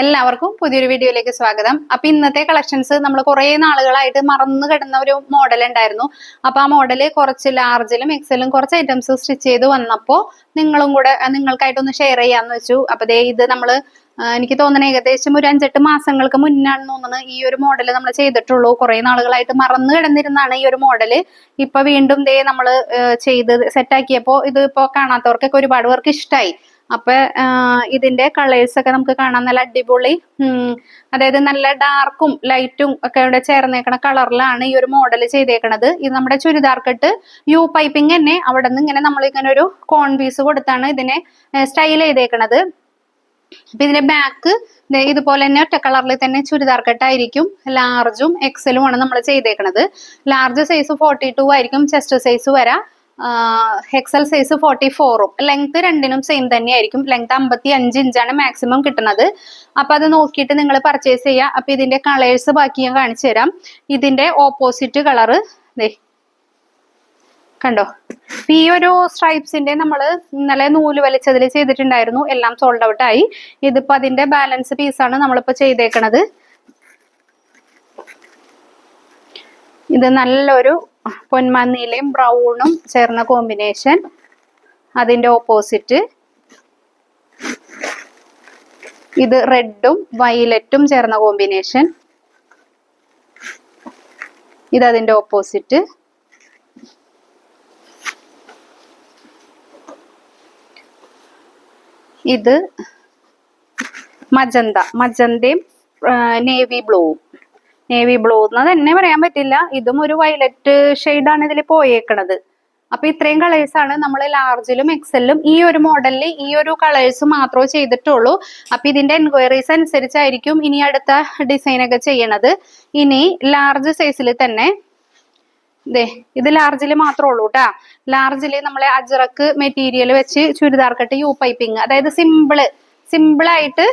എല്ലാവർക്കും പുതിയൊരു വീഡിയോയിലേക്ക് സ്വാഗതം. അപ്പൊ ഇന്നത്തെ കളക്ഷൻസ് നമ്മൾ കുറെ നാളുകളായിട്ട് മറന്നു കിടന്ന ഒരു മോഡൽ ഉണ്ടായിരുന്നു. അപ്പൊ ആ മോഡൽ കുറച്ച് ലാർജിലും എക്സലും കുറച്ച് ഐറ്റംസ് സ്റ്റിച്ച് ചെയ്ത് വന്നപ്പോ നിങ്ങളും കൂടെ നിങ്ങൾക്കായിട്ടൊന്ന് ഷെയർ ചെയ്യാന്ന് വെച്ചു. അപ്പൊ ഇത് നമ്മൾ എനിക്ക് തോന്നുന്നത് ഏകദേശം ഒരു അഞ്ചെട്ട് മാസങ്ങൾക്ക് മുന്നാണ് തോന്നുന്നത് ഈ ഒരു മോഡൽ നമ്മൾ ചെയ്തിട്ടുള്ളൂ. കുറെ നാളുകളായിട്ട് മറന്നു കിടന്നിരുന്നാണ് ഈ ഒരു മോഡൽ ഇപ്പൊ വീണ്ടും ദേ നമ്മൾ ചെയ്ത് സെറ്റാക്കിയപ്പോ ഇത് ഇപ്പൊ കാണാത്തവർക്കൊക്കെ ഒരുപാട് പേർക്ക് ഇഷ്ടമായി അപ്പൊ ഇതിന്റെ കളേഴ്സ് ഒക്കെ നമുക്ക് കാണാൻ നല്ല അടിപൊളി അതായത് നല്ല ഡാർക്കും ലൈറ്റും ഒക്കെ ഇവിടെ ചേർന്നേക്കണ കളറിലാണ് ഈ ഒരു മോഡൽ ചെയ്തേക്കണത്. ഇത് നമ്മുടെ ചുരിദാർ യു പൈപ്പിംഗ് തന്നെ അവിടെ നിന്ന് ഇങ്ങനെ നമ്മൾ ഇങ്ങനെ ഒരു കോൺ പീസ് കൊടുത്താണ് ഇതിനെ സ്റ്റൈൽ ചെയ്തേക്കണത്. അപ്പൊ ഇതിന്റെ ബാക്ക് ഇതുപോലെ തന്നെ ഒറ്റ കളറിൽ തന്നെ ചുരിദാർ കട്ടായിരിക്കും. ലാർജും എക്സലും ആണ് നമ്മൾ ചെയ്തേക്കണത്. ലാർജ് സൈസ് ഫോർട്ടി ടു ആയിരിക്കും. ചെസ്റ്റ് സൈസ് വരാം. എക്സൽ സൈസ് ഫോർട്ടി ഫോറും ലെങ്ത് രണ്ടിനും സെയിം തന്നെയായിരിക്കും. ലെങ്ത് അമ്പത്തി അഞ്ച് ഇഞ്ചാണ് മാക്സിമം കിട്ടുന്നത്. അപ്പൊ അത് നോക്കിയിട്ട് നിങ്ങൾ പർച്ചേസ് ചെയ്യുക അപ്പൊ ഇതിന്റെ കളേഴ്സ് ബാക്കി ഞാൻ കാണിച്ചു തരാം. ഇതിന്റെ ഓപ്പോസിറ്റ് കളറ് ദേ. കണ്ടോ? ഈ ഒരു സ്ട്രൈപ്സിന്റെ നമ്മൾ ഇന്നലെ നൂൽ വലിച്ചതിൽ ചെയ്തിട്ടുണ്ടായിരുന്നു. എല്ലാം സോൾഡ് ഔട്ട് ആയി. ഇതിപ്പോ അതിന്റെ ബാലൻസ് പീസാണ് നമ്മളിപ്പോ ചെയ്തേക്കണത്. ഇത് നല്ലൊരു പൊന്മാനീലയും ബ്രൗണും ചേർന്ന കോമ്പിനേഷൻ അതിന്റെ ഓപ്പോസിറ്റ്. ഇത് റെഡും വയലറ്റും ചേർന്ന കോമ്പിനേഷൻ. ഇത് അതിന്റെ ഓപ്പോസിറ്റ്. ഇത് മജന്ത മജന്തയും നേവി ബ്ലൂവും. നേവി ബ്ലൂ എന്ന് തന്നെ പറയാൻ പറ്റില്ല. ഇതും ഒരു വയലറ്റ് ആണ് ഇതിൽ പോയേക്കണത്. അപ്പൊ ഇത്രയും കളേഴ്സ് ആണ് നമ്മൾ ലാർജിലും എക്സലിലും ഈ ഒരു മോഡലിൽ ഈ ഒരു കളേഴ്സ് മാത്രമേ ചെയ്തിട്ടുള്ളൂ. അപ്പൊ ഇതിന്റെ എൻക്വയറീസ് അനുസരിച്ചായിരിക്കും ഇനി അടുത്ത ഡിസൈൻ ഒക്കെ ചെയ്യണത്. ഇനി ലാർജ് സൈസിൽ തന്നെ ദേ ഇത് ലാർജിൽ മാത്രമേ ഉള്ളൂ കേട്ടാ ലാർജിൽ നമ്മളെ അജറക്ക് മെറ്റീരിയൽ വെച്ച് ചുരിദാർ കട്ട് യു പൈപ്പിംഗ് അതായത് സിമ്പിൾ സിമ്പിൾ ആയിട്ട്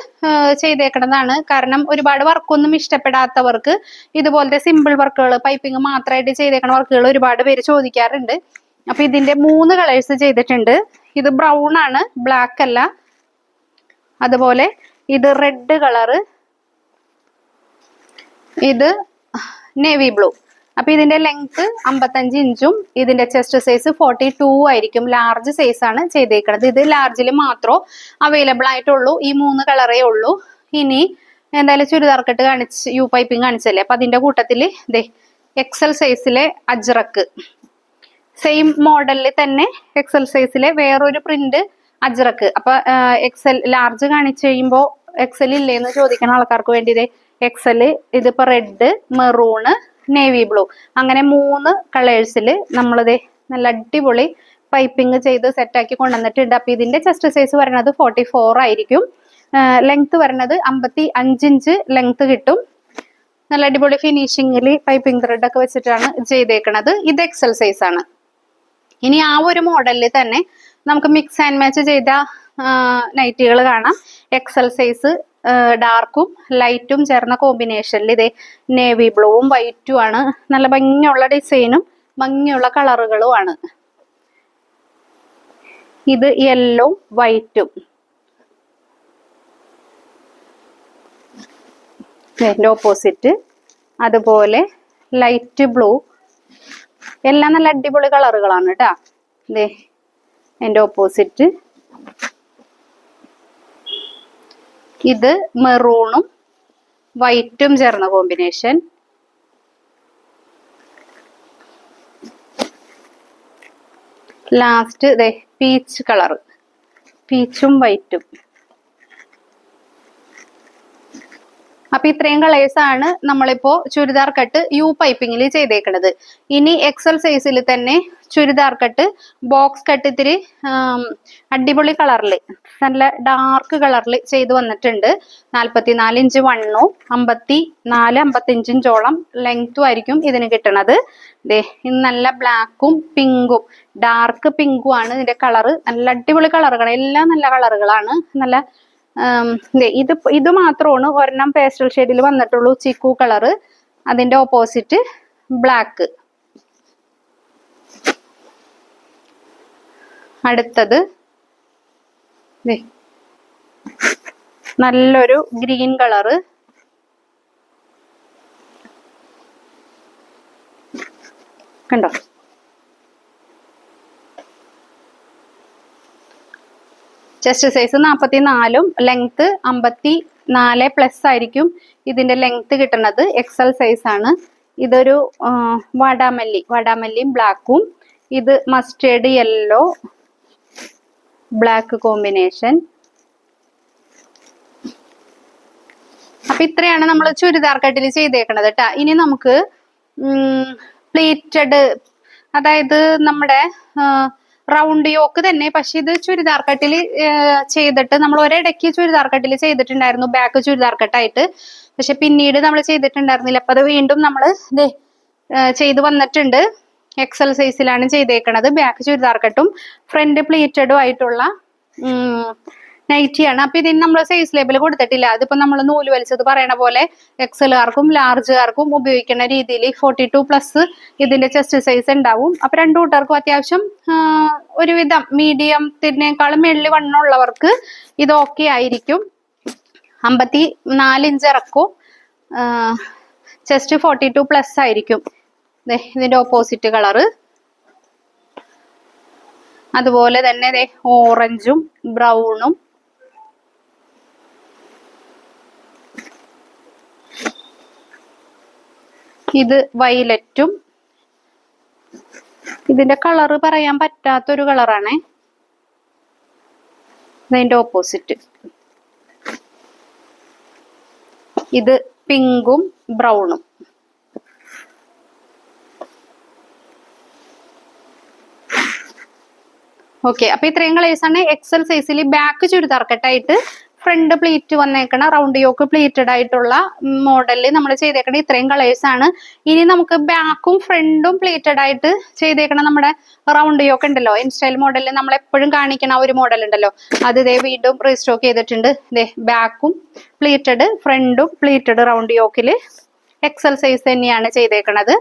ചെയ്തേക്കണതാണ്. കാരണം ഒരുപാട് വർക്കൊന്നും ഇഷ്ടപ്പെടാത്തവർക്ക് ഇതുപോലത്തെ സിമ്പിൾ വർക്കുകൾ പൈപ്പിംഗ് മാത്രമായിട്ട് ചെയ്തേക്കണ വർക്കുകൾ ഒരുപാട് പേര് ചോദിക്കാറുണ്ട്. അപ്പൊ ഇതിന്റെ മൂന്ന് കളേഴ്സ് ചെയ്തിട്ടുണ്ട്. ഇത് ബ്രൗൺ ആണ് ബ്ലാക്ക് അല്ല. അതുപോലെ ഇത് റെഡ് കളറ് ഇത് നേവി ബ്ലൂ അപ്പൊ ഇതിന്റെ ലെങ്ത് അമ്പത്തഞ്ച് ഇഞ്ചും ഇതിന്റെ ചെസ്റ്റ് സൈസ് ഫോർട്ടി ടു ആയിരിക്കും. ലാർജ് സൈസ് ആണ് ചെയ്തേക്കുന്നത് ഇത് ലാർജിൽ മാത്രമേ അവൈലബിൾ ആയിട്ടുള്ളൂ. ഈ മൂന്ന് കളറേ ഉള്ളൂ. ഇനി എന്തായാലും ചുരിദാർ കട്ട് കാണിച്ച് യു പൈപ്പിംഗ് കാണിച്ചല്ലേ? അപ്പൊ അതിന്റെ കൂട്ടത്തിൽ ദേ എക്സൽ സൈസിലെ അജ്രക്ക്. സെയിം മോഡലിൽ തന്നെ എക്സൽ സൈസിലെ വേറൊരു പ്രിന്റ് അജ്രക്ക്. അപ്പൊ എക്സൽ ലാർജ് കാണിച്ചു കഴിയുമ്പോൾ എക്സൽ ഇല്ലേന്ന് ചോദിക്കുന്ന ആൾക്കാർക്ക് വേണ്ടി ഇതേ എക്സൽ ഇതിപ്പോ റെഡ് മെറൂണ് നേവി ബ്ലൂ അങ്ങനെ മൂന്ന് കളേഴ്സിൽ നമ്മളിത് നല്ല അടിപൊളി പൈപ്പിംഗ് ചെയ്ത് സെറ്റാക്കി കൊണ്ടുവന്നിട്ടുണ്ട്. അപ്പൊ ഇതിന്റെ ചെസ്റ്റ് സൈസ് വരുന്നത് ഫോർട്ടി ഫോർ ആയിരിക്കും ലെങ്ത് വരുന്നത് അമ്പത്തി അഞ്ചിഞ്ച് ലെങ്ത് കിട്ടും. നല്ല അടിപൊളി ഫിനിഷിങ്ങിൽ പൈപ്പിംഗ് ത്രെഡ് ഒക്കെ വെച്ചിട്ടാണ് ചെയ്തേക്കണത്. ഇത് എക്സൽ സൈസ് ആണ്. ഇനി ആ ഒരു മോഡലിൽ തന്നെ നമുക്ക് മിക്സ് ആൻഡ് മാച്ച് ചെയ്ത നൈറ്റികൾ കാണാം. എക്സൽ സൈസ് ഡാർക്കും ലൈറ്റും ചേർന്ന കോമ്പിനേഷനിൽ ഇതേ നേവി ബ്ലൂവും വൈറ്റും ആണ്. നല്ല ഭംഗിയുള്ള ഡിസൈനും ഭംഗിയുള്ള കളറുകളും ആണ്. ഇത് യെല്ലോ വൈറ്റും ഇതിന്റെ ഓപ്പോസിറ്റ് അതുപോലെ ലൈറ്റ് ബ്ലൂ എല്ലാം നല്ല അടിപൊളി കളറുകളാണ് കേട്ടാ ദേ എന്റെ ഓപ്പോസിറ്റ് ഇത് മെറൂണും വൈറ്റും ചേർന്ന കോമ്പിനേഷൻ. ലാസ്റ്റ് ദേ പീച്ച് കളർ. പീച്ചും വൈറ്റും. അപ്പൊ ഇത്രയും കളേഴ്സ് ആണ് നമ്മളിപ്പോ ചുരിദാർ കട്ട് യു പൈപ്പിങ്ങിൽ ചെയ്തേക്കുന്നത് ഇനി എക്സൽ സൈസിൽ തന്നെ ചുരിദാർ കട്ട് ബോക്സ് കട്ട് ഇത്തിരി അടിപൊളി കളറിൽ നല്ല ഡാർക്ക് കളറിൽ ചെയ്ത് വന്നിട്ടുണ്ട്. നാൽപ്പത്തി നാല് ഇഞ്ച് വണ്ണും അമ്പത്തി നാല് അമ്പത്തിയഞ്ച് ഇഞ്ചോളം ലെങ്ത്തും ആയിരിക്കും ഇതിന് കിട്ടണത്. ദേ നല്ല ബ്ലാക്കും പിങ്കും ഡാർക്ക് പിങ്കും ആണ് ഇതിന്റെ കളറ് നല്ല അടിപൊളി കളറുകൾ എല്ലാം നല്ല കളറുകളാണ് നല്ല ഇത് ഇത് മാത്രമാണ് ഒരെണ്ണം പേസ്റ്റൽ ഷെയ്ഡിൽ വന്നിട്ടുള്ളൂ ചിക്കു കളറ് അതിന്റെ ഓപ്പോസിറ്റ് ബ്ലാക്ക് അടുത്തത് നല്ലൊരു ഗ്രീൻ കളറ്. കണ്ടോ? ചെസ്റ്റ് സൈസ് നാൽപ്പത്തി നാലും ലെങ്ത് അമ്പത്തി നാല് പ്ലസ് ആയിരിക്കും ഇതിന്റെ ലെങ്ത് കിട്ടുന്നത്. എക്സൽ സൈസ് ആണ്. ഇതൊരു വാടാമല്ലി. വാടാമല്ലിയും ബ്ലാക്കും ഇത് മസ്റ്റേർഡ് യെല്ലോ ബ്ലാക്ക് കോമ്പിനേഷൻ അപ്പൊ ഇത്രയാണ് നമ്മൾ ചുരിദാർ കട്ടിൽ ചെയ്തേക്കണത് കേട്ടാ ഇനി നമുക്ക് പ്ലേറ്റഡ് അതായത് നമ്മുടെ റൗണ്ട് യോക്ക് തന്നെ. പക്ഷെ ഇത് ചുരിദാർ കട്ടിൽ ചെയ്തിട്ട് നമ്മൾ ഒരിടയ്ക്ക് ചുരിദാർ കട്ടിൽ ചെയ്തിട്ടുണ്ടായിരുന്നു. ബാക്ക് ചുരിദാർ കട്ടായിട്ട്. പക്ഷെ പിന്നീട് നമ്മൾ ചെയ്തിട്ടുണ്ടായിരുന്നില്ല. അപ്പൊ അത് വീണ്ടും നമ്മൾ ചെയ്തു വന്നിട്ടുണ്ട്. എക്സൽ സൈസിലാണ് ചെയ്തേക്കണത്. ബാക്ക് ചുരിദാർ കട്ടും ഫ്രണ്ട് പ്ലീറ്റഡും ആയിട്ടുള്ള നൈറ്റിയാണ് അപ്പൊ ഇതിന് നമ്മൾ സൈസ് ലേബിൾ കൊടുത്തിട്ടില്ല. അതിപ്പോ നമ്മൾ നൂൽ വലിച്ചത് പറയണ പോലെ എക്സലുകാർക്കും ലാർജുകാർക്കും ഉപയോഗിക്കുന്ന രീതിയിൽ ഫോർട്ടി ടു പ്ലസ് ഇതിന്റെ ചെസ്റ്റ് സൈസ് ഉണ്ടാവും. അപ്പൊ രണ്ടു കൂട്ടർക്കും അത്യാവശ്യം ഒരുവിധം മീഡിയത്തിനേക്കാളും മെള്ളി വണ്ണമുള്ളവർക്ക് ഇത് ഓക്കെ ആയിരിക്കും. അമ്പത്തി നാല് ഇഞ്ച് ഇറക്കും. ചെസ്റ്റ് ഫോർട്ടി ടു പ്ലസ് ആയിരിക്കും. ദേ, ഇതിന്റെ ഓപ്പോസിറ്റ് കളറ് അതുപോലെ തന്നെ ഓറഞ്ചും ബ്രൗണും ഇത് വൈലറ്റും ഇതിന്റെ കളറ് പറയാൻ പറ്റാത്തൊരു കളറാണേ ഇതിന്റെ ഓപ്പോസിറ്റ് ഇത് പിങ്കും ബ്രൗണും ഓക്കെ അപ്പൊ ഇത്രയും ആണ്. എക്സൽ സൈസിൽ ബാക്ക് ചുരിദാർ കെട്ടായിട്ട് ഫ്രണ്ട് പ്ലീറ്റ് വന്നേക്കണ റൗണ്ട് യോക്ക് പ്ലീറ്റഡ് ആയിട്ടുള്ള മോഡലിൽ നമ്മൾ ചെയ്തേക്കണ ഇത്രയും കളേഴ്സ് ആണ്. ഇനി നമുക്ക് ബാക്കും ഫ്രണ്ടും പ്ലീറ്റഡ് ആയിട്ട് ചെയ്തേക്കണ നമ്മുടെ റൗണ്ട് യോക്ക് ഉണ്ടല്ലോ. ഇൻസ്റ്റൈൽ മോഡലിൽ നമ്മൾ എപ്പോഴും കാണിക്കണ ഒരു മോഡൽ ഉണ്ടല്ലോ. അത് ഇതേ വീണ്ടും റീസ്റ്റോക്ക് ചെയ്തിട്ടുണ്ട്. ഇതേ ബാക്കും പ്ലീറ്റഡ് ഫ്രണ്ടും പ്ലീറ്റഡ് റൗണ്ട് യോക്കിൽ എക്സൽ സൈസ് തന്നെയാണ് ചെയ്തേക്കണത്.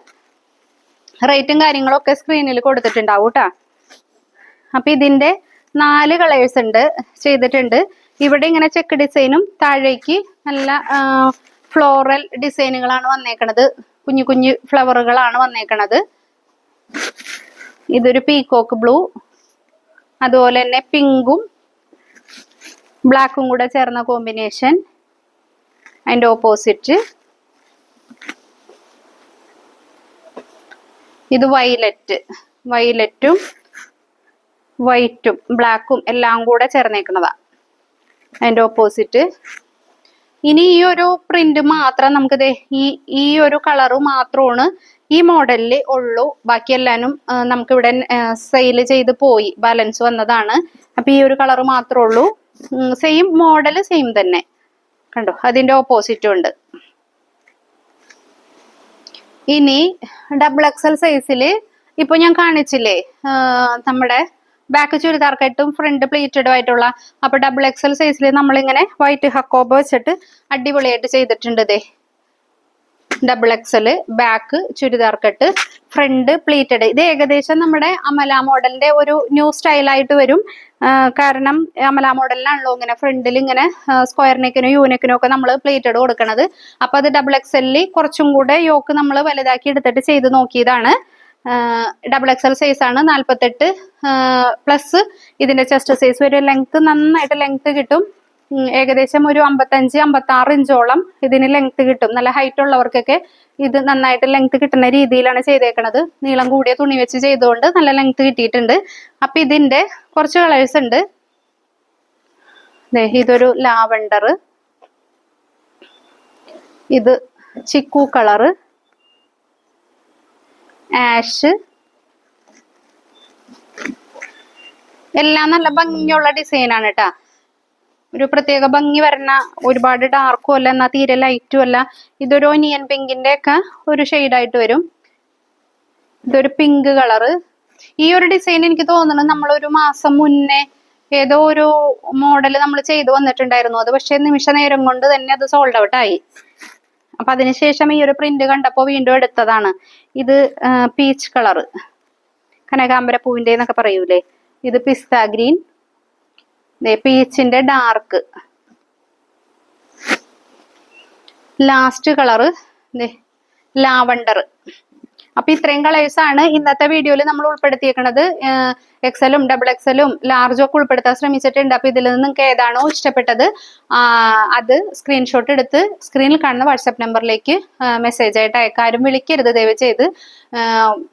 റേറ്റും കാര്യങ്ങളൊക്കെ സ്ക്രീനിൽ കൊടുത്തിട്ടുണ്ടാവും കേട്ടാ അപ്പൊ ഇതിന്റെ നാല് കളേഴ്സ് ഉണ്ട് ചെയ്തിട്ടുണ്ട്. ഇവിടെ ഇങ്ങനെ ചെക്ക് ഡിസൈനും താഴേക്ക് നല്ല ഫ്ലോറൽ ഡിസൈനുകളാണ് വന്നേക്കണത്. കുഞ്ഞു കുഞ്ഞു ഫ്ലവറുകളാണ് വന്നേക്കണത്. ഇതൊരു പീകോക്ക് ബ്ലൂ അതുപോലെ തന്നെ പിങ്കും ബ്ലാക്കും കൂടെ ചേർന്ന കോമ്പിനേഷൻ അതിന്റെ ഓപ്പോസിറ്റ് ഇത് വൈലറ്റ് വൈലറ്റും വൈറ്റും ബ്ലാക്കും എല്ലാം കൂടെ ചേർന്നേക്കുന്നതാ. അതിന്റെ ഓപ്പോസിറ്റ് ഇനി ഈ ഒരു പ്രിന്റ് മാത്രം നമുക്ക് ഈ ഈ ഒരു കളറ് മാത്രമാണ് ഈ മോഡലിൽ ഉള്ളൂ. ബാക്കി എല്ലാനും നമുക്ക് ഇവിടെ സെയിൽ ചെയ്ത് പോയി. ബാലൻസ് വന്നതാണ്. അപ്പൊ ഈ ഒരു കളറ് മാത്രമേ ഉള്ളൂ. സെയിം മോഡൽ സെയിം തന്നെ. കണ്ടോ? അതിന്റെ ഓപ്പോസിറ്റും ഉണ്ട്. ഇനി ഡബിൾ എക്സൽ സൈസിൽ ഇപ്പൊ ഞാൻ കാണിച്ചില്ലേ നമ്മുടെ ബാക്ക് ചുരിദാർ കെട്ടും ഫ്രണ്ട് പ്ലേറ്റഡും ആയിട്ടുള്ള അപ്പൊ ഡബിൾ എക്സൽ സൈസിൽ നമ്മളിങ്ങനെ വൈറ്റ് ഹക്കോബ് വെച്ചിട്ട് അടിപൊളിയായിട്ട് ചെയ്തിട്ടുണ്ട് ഇതേ double XL back churidar cut front pleated ഇത് ഏകദേശം നമ്മുടെ അമല മോഡലിന്റെ ഒരു ന്യൂ സ്റ്റൈലായിട്ട് വരും. കാരണം അമല മോഡലിനാണല്ലോ ഇങ്ങനെ ഫ്രണ്ടിൽ ഇങ്ങനെ സ്ക്വയർ നെക്കിനും യൂനെക്കിനോ ഒക്കെ നമ്മൾ പ്ലീറ്റഡ് കൊടുക്കണത്. അപ്പൊ അത് ഡബിൾ എക്സലിൽ കുറച്ചും കൂടെ യോക്ക് നമ്മൾ വലുതാക്കി എടുത്തിട്ട് ചെയ്ത് നോക്കിയതാണ്. ഡബിൾ എക്സൽ സൈസ് ആണ് നാൽപ്പത്തെട്ട് പ്ലസ് ഇതിന്റെ ചെസ്റ്റ് സൈസ് ഒരു ലെങ്ത് നന്നായിട്ട് ലെങ്ത് കിട്ടും. ഏകദേശം ഒരു അമ്പത്തഞ്ച് അമ്പത്തി ആറ് ഇഞ്ചോളം ഇതിന് ലെങ്ത് കിട്ടും. നല്ല ഹൈറ്റ് ഉള്ളവർക്കൊക്കെ ഇത് നന്നായിട്ട് ലെങ്ത് കിട്ടുന്ന രീതിയിലാണ് ചെയ്തേക്കണത്. നീളം കൂടിയ തുണി വെച്ച് ചെയ്തുകൊണ്ട് നല്ല ലെങ്ത് കിട്ടിയിട്ടുണ്ട്. അപ്പൊ ഇതിന്റെ കുറച്ച് കളേഴ്സ് ഉണ്ട്. ഇതൊരു ലാവണ്ടർ ഇത് ചിക്കു കളറ്. ആഷ് എല്ലാം നല്ല ഭംഗിയുള്ള ഡിസൈനാണ് കേട്ടാ ഒരു പ്രത്യേക ഭംഗി വരണ ഒരുപാട് ഡാർക്കും അല്ല എന്നാ തീരെ ലൈറ്റും അല്ല. ഇതൊരു ഒനിയൻ പിങ്കിന്റെ ഒക്കെ ഒരു ആയിട്ട് വരും. ഇതൊരു പിങ്ക് കളറ് ഈ ഒരു ഡിസൈൻ എനിക്ക് തോന്നുന്നു നമ്മൾ ഒരു മാസം മുന്നേ ഏതോ ഒരു മോഡൽ നമ്മൾ ചെയ്തു വന്നിട്ടുണ്ടായിരുന്നു. അത് പക്ഷെ നിമിഷ നേരം കൊണ്ട് തന്നെ അത് സോൾഡ് ഔട്ട് ആയി. അപ്പൊ അതിനുശേഷം ഈ ഒരു പ്രിന്റ് കണ്ടപ്പോൾ വീണ്ടും എടുത്തതാണ്. ഇത് പീച്ച് കളറ് കനകാംബര പൂവിന്റെ എന്നൊക്കെ പറയൂലേ? ഇത് പിസ്ത ഗ്രീൻ. പീച്ചിന്റെ ഡാർക്ക് ലാസ്റ്റ് കളറ് ലാവണ്ടർ. അപ്പൊ ഇത്രയും കളേഴ്സ് ആണ് ഇന്നത്തെ വീഡിയോയിൽ നമ്മൾ ഉൾപ്പെടുത്തിയേക്കുന്നത് എക്സലും ഡബിൾ എക്സലും ലാർജും ഒക്കെ ഉൾപ്പെടുത്താൻ ശ്രമിച്ചിട്ടുണ്ട്. അപ്പൊ ഇതിൽ നിന്ന് നിങ്ങൾക്ക് ഏതാണോ ഇഷ്ടപ്പെട്ടത് അത് സ്ക്രീൻഷോട്ട് എടുത്ത് സ്ക്രീനിൽ കാണുന്ന വാട്സാപ്പ് നമ്പറിലേക്ക് മെസ്സേജ് ആയിട്ട് അയക്കാരും വിളിക്കരുത് ദയവ് ചെയ്ത്.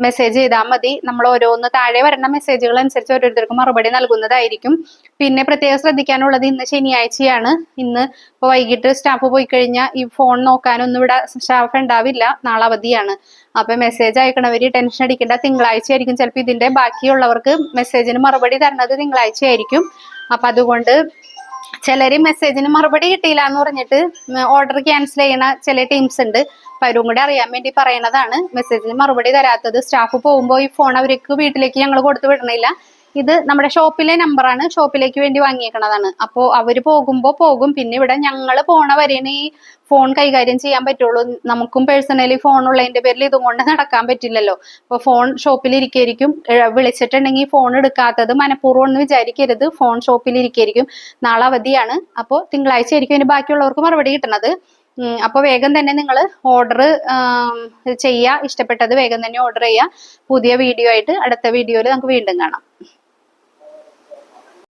മെസ്സേജ് ചെയ്താൽ മതി. നമ്മൾ ഓരോന്ന് താഴെ വരുന്ന മെസ്സേജുകൾ അനുസരിച്ച് ഓരോരുത്തർക്കും മറുപടി നൽകുന്നതായിരിക്കും. പിന്നെ പ്രത്യേകം ശ്രദ്ധിക്കാനുള്ളത് ഇന്ന് ശനിയാഴ്ചയാണ്. ഇന്ന് ഇപ്പോൾ വൈകിട്ട് സ്റ്റാഫ് പോയി കഴിഞ്ഞാൽ ഈ ഫോൺ നോക്കാനൊന്നും ഇവിടെ സ്റ്റാഫ് ഉണ്ടാവില്ല. നാളെ അവധിയാണ്. അപ്പൊ മെസ്സേജ് അയക്കണവർ ടെൻഷൻ അടിക്കേണ്ട. തിങ്കളാഴ്ച ആയിരിക്കും ചിലപ്പോൾ ഇതിന്റെ ബാക്കിയുള്ളവർക്ക് മെസ്സേജിന് മറുപടി തരണത് തിങ്കളാഴ്ച ആയിരിക്കും അപ്പൊ അതുകൊണ്ട് ചിലര് മെസ്സേജിന് മറുപടി കിട്ടിയില്ല എന്ന് പറഞ്ഞിട്ട് ഓർഡർ ക്യാൻസൽ ചെയ്യണ ചില ടീംസ് ഉണ്ട്. അവരും കൂടെ അറിയാൻ വേണ്ടി പറയണതാണ്. മെസ്സേജിന് മറുപടി തരാത്തത്. സ്റ്റാഫ് പോകുമ്പോൾ ഈ ഫോൺ അവർക്ക് വീട്ടിലേക്ക് ഞങ്ങൾ കൊടുത്തു വിടണില്ല. ഇത് നമ്മുടെ ഷോപ്പിലെ നമ്പറാണ് ഷോപ്പിലേക്ക് വേണ്ടി വാങ്ങിയേക്കണതാണ്. അപ്പോൾ അവർ പോകുമ്പോൾ പോകും. പിന്നെ ഇവിടെ ഞങ്ങൾ പോണ വരെയാണ് ഈ ഫോൺ കൈകാര്യം ചെയ്യാൻ പറ്റുള്ളൂ. നമുക്കും പേഴ്സണലി ഫോൺ ഉള്ളതിന്റെ പേരിൽ ഇതും കൊണ്ട് നടക്കാൻ പറ്റില്ലല്ലോ. അപ്പോൾ ഫോൺ ഷോപ്പിൽ ഇരിക്കായിരിക്കും വിളിച്ചിട്ടുണ്ടെങ്കിൽ ഫോൺ എടുക്കാത്തത് മനഃപൂർവം എന്ന് വിചാരിക്കരുത്. ഫോൺ ഷോപ്പിൽ ഇരിക്കായിരിക്കും നാളെ അവധിയാണ്. അപ്പോൾ തിങ്കളാഴ്ച ആയിരിക്കും അതിന് ബാക്കിയുള്ളവർക്ക് മറുപടി കിട്ടുന്നത് ഉം, അപ്പോൾ വേഗം തന്നെ നിങ്ങൾ ഓർഡർ ചെയ്യുക ഇഷ്ടപ്പെട്ടത് വേഗം തന്നെ ഓർഡർ ചെയ്യുക പുതിയ വീഡിയോ ആയിട്ട് അടുത്ത വീഡിയോയിൽ നമുക്ക് വീണ്ടും കാണാം.